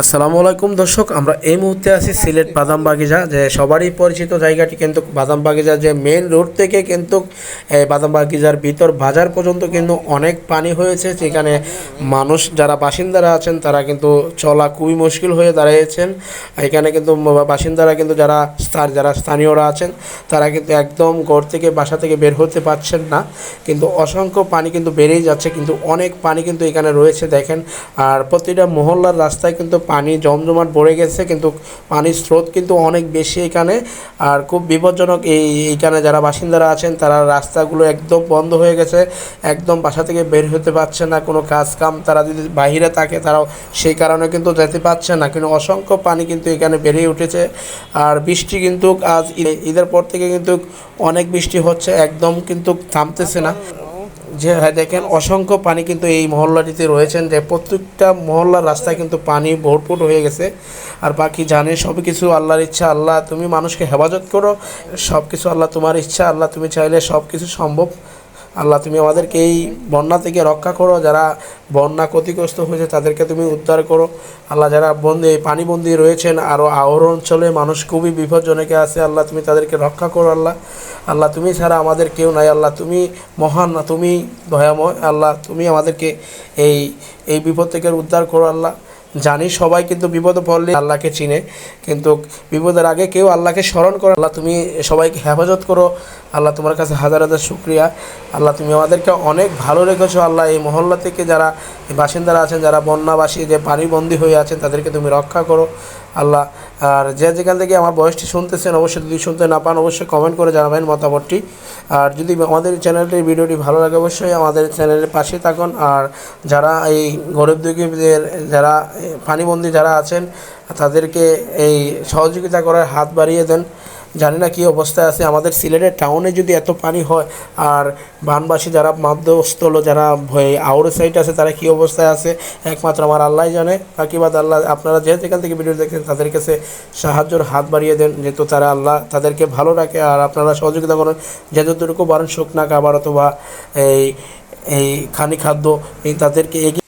আসসালামু আলাইকুম দর্শক, আমরা এই মুহূর্তে আছি সিলেট বাদাম বাগিচা যে সবারই পরিচিত জায়গাটি কিন্তু বাদাম বাগিচা যে মেন রোড থেকে কিন্তু বাদাম বাগিচার ভিতর বাজার পর্যন্ত কিন্তু অনেক পানি হয়েছে, যেখানে মানুষ যারা বাসিন্দারা আছেন, তারা কিন্তু চলা খুবই মুশকিল হয়ে দাঁড়িয়েছেন। এখানে কিন্তু বাসিন্দারা কিন্তু যারা স্থান, যারা স্থানীয়রা আছেন, তারা কিন্তু একদম ঘর থেকে বাসা থেকে বের হতে পারছেন না। কিন্তু অসংখ্য পানি কিন্তু বেড়েই যাচ্ছে, কিন্তু অনেক পানি কিন্তু এখানে রয়েছে, দেখেন। আর প্রতিটা মহল্লার রাস্তায় কিন্তু পানি জমজমাট ভরে গেছে, কিন্তু পানির স্রোত কিন্তু অনেক বেশি এখানে। আর খুব বিপজ্জনক এই এইখানে যারা বাসিন্দারা আছেন, তারা রাস্তাগুলো একদম বন্ধ হয়ে গেছে। একদম বাসা থেকে বের হতে পারছে না, কোনো কাজ কাম তারা যদি বাইরে থাকে তারাও সেই কারণে কিন্তু যেতে পারছে না। কিন্তু অসংখ্য পানি কিন্তু এখানে বেরিয়ে উঠেছে। আর বৃষ্টি কিন্তু আজ ঈদের পর থেকে কিন্তু অনেক বৃষ্টি হচ্ছে, একদম কিন্তু থামতেছে না। যে হ্যাঁ দেখেন, অসংখ্য পানি কিন্তু এই মহল্লাটিতে রয়েছেন। যে প্রত্যেকটা মহল্লার রাস্তায় কিন্তু পানি ভরপুর হয়ে গেছে। আর বাকি জানে সব কিছু আল্লাহর ইচ্ছা, আল্লাহ, তুমি মানুষকে হেফাজত করো। সব কিছু আল্লাহ, তোমার ইচ্ছা, আল্লাহ, তুমি চাইলে সব কিছু সম্ভব আল্লাহ, তুমি আমাদেরকে এই বন্যা থেকে রক্ষা করো। যারা বন্যা ক্ষতিগ্রস্ত হয়েছে, তাদেরকে তুমি উদ্ধার করো। আল্লাহ, যারা বন্দি পানিবন্দী রয়েছেন আরও আওর অঞ্চলে মানুষ খুবই বিপজ্জনকে আছে, আল্লাহ, তুমি তাদেরকে রক্ষা করো, আল্লাহ। আল্লাহ, তুমি ছাড়া আমাদের কেউ নাই, আল্লাহ, তুমি মহান না, তুমি দয়াময়, আল্লাহ, তুমি আমাদেরকে এই এই বিপদ থেকে উদ্ধার করো, আল্লাহ। জানি সবাই কিন্তু বিপদে পড়লে আল্লাহকে চিনে, কিন্তু বিপদের আগে কেউ আল্লাহকে স্মরণ করো, আল্লাহ, তুমি সবাইকে হেফাজত করো। আল্লাহ তোমার কাছে হাজার হাজার শুক্রিয়া। আল্লাহ তুমি আমাদেরকে অনেক ভালো রেখেছো। আল্লাহ এই মহল্লা থেকে যারা বাসিন্দারা আছেন, যারা বন্যাবাসী, যে পানিবন্দী হয়ে আছেন, তাদেরকে তুমি রক্ষা করো। আল্লাহ, আর যে যেখান থেকে আমার বয়সটি শুনতেছেন, অবশ্যই যদি শুনতে না পান, অবশ্যই কমেন্ট করে জানাবেন মতামতটি। আর যদি আমাদের চ্যানেলটির ভিডিওটি ভালো লাগে, অবশ্যই আমাদের চ্যানেলের পাশে থাকুন। আর যারা এই গরিব দুঃখীদের, যারা পানিবন্দী যারা আছেন, তাদেরকে এই সহযোগিতা করার হাত বাড়িয়ে দেন। জানি না কী অবস্থায় আছে। আমাদের সিলেটের টাউনে যদি এত পানি হয়, আর বানবাসী যারা মধ্যস্থল যারা আউট সাইড আছে, তারা কী অবস্থায় আছে? একমাত্র আমার আল্লাহ জানে। বাকি বাদ আল্লাহ, আপনারা যে যেখান থেকে ভিডিও দেখছেন, তাদের কাছে সাহায্যের হাত বাড়িয়ে দেন, যেহেতু তারা আল্লাহ তাদেরকে ভালো রাখে, আর আপনারা সহযোগিতা করেন। যতটুকু পারেন, শুকনা খাবার অথবা এই এই খানি খাদ্য, এই তাদেরকে এগিয়ে